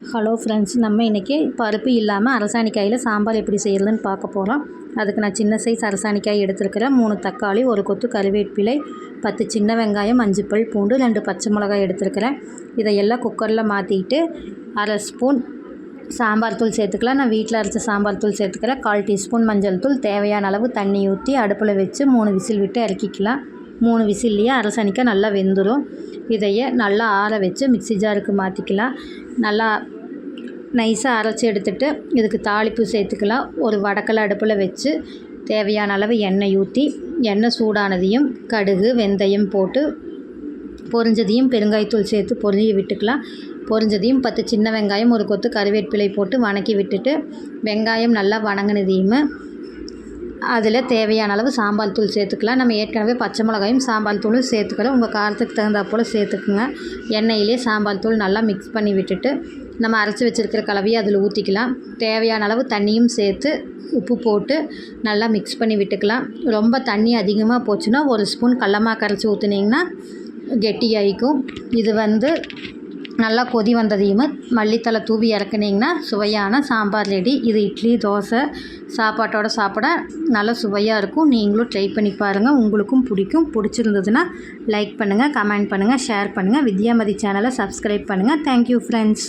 Hello friends நம்ம இன்றைக்கி பருப்பு இல்லாமல் அரசாணிக்காயில் சாம்பார் எப்படி செய்கிறதுன்னு பார்க்க போகிறோம் அதுக்கு நான் சின்ன சைஸ் அரசாணிக்காய் எடுத்துருக்கிறேன். மூணு தக்காளி ஒரு கொத்து கருவேப்பிலை பத்து சின்ன வெங்காயம் அஞ்சு பல் பூண்டு ரெண்டு பச்சை மிளகாய் எடுத்துருக்கிறேன். இதையெல்லாம் குக்கரில் மாற்றிட்டு அரை ஸ்பூன் சாம்பார் தூள் சேர்த்துக்கலாம். நான் வீட்டில் அரைச்ச சாம்பார் தூள் சேர்த்துக்கிறேன். கால் டீஸ்பூன் மஞ்சள் தூள் தேவையான அளவு தண்ணி ஊற்றி அடுப்பில் வச்சு மூணு விசில் விட்டு இறக்கிக்கலாம். மூணு விசில்லையே அரசாணிக்காய் நல்லா வெந்துடும் இதையே நல்லா ஆற வச்சு மிக்ஸி ஜாருக்கு மாற்றிக்கலாம் நல்லா நைஸாக அரைச்சி எடுத்துட்டு இதுக்கு தாளிப்பு சேர்த்துக்கலாம். ஒரு வடக்கலை அடுப்பில் வச்சு தேவையான அளவு எண்ணெய் ஊற்றி எண்ணெய் சூடானதையும் கடுகு வெந்தயம் போட்டு பொரிஞ்சதையும் பெருங்காயத்தூள் சேர்த்து பொரிஞ்சு விட்டுக்கலாம். பொரிஞ்சதையும் பத்து சின்ன வெங்காயம் ஒரு கொத்து கருவேப்பிலை போட்டு வணக்கி விட்டுட்டு வெங்காயம் நல்லா வணங்கினதையும் அதில் தேவையான அளவு சாம்பார் தூள் சேர்த்துக்கலாம். நம்ம ஏற்கனவே பச்சை மிளகாயும் சாம்பார் தூளும் சேர்த்துக்கிறோம். உங்கள் காரத்துக்கு தகுந்தா போல் சேர்த்துக்குங்க. எண்ணெயிலே சாம்பார் தூள் நல்லா மிக்ஸ் பண்ணி விட்டுட்டு நம்ம அரைச்சி வச்சுருக்கிற கலவையை அதில் ஊற்றிக்கலாம் தேவையான அளவு தண்ணியும் சேர்த்து உப்பு போட்டு நல்லா மிக்ஸ் பண்ணி விட்டுக்கலாம். ரொம்ப தண்ணி அதிகமாக போச்சுன்னா ஒரு ஸ்பூன் கடலமாக கரைச்சி ஊற்றுனீங்கன்னா கெட்டியாயிக்கும். இது வந்து நல்லா கொதி வந்ததையும் மல்லித்தலை தூவி இறக்குனீங்கன்னா சுவையான சாம்பார் ரெடி. இது இட்லி தோசை சாப்பாட்டோட சாப்பிட நல்லா சுவையாக இருக்கும். நீங்களும் ட்ரை பண்ணி பாருங்கள் உங்களுக்கும் பிடிக்கும். பிடிச்சிருந்ததுன்னா லைக் பண்ணுங்கள் கமெண்ட் பண்ணுங்கள் ஷேர் பண்ணுங்கள் வித்யாமதி சேனலை சப்ஸ்கிரைப் பண்ணுங்கள் தேங்க்யூ ஃப்ரெண்ட்ஸ்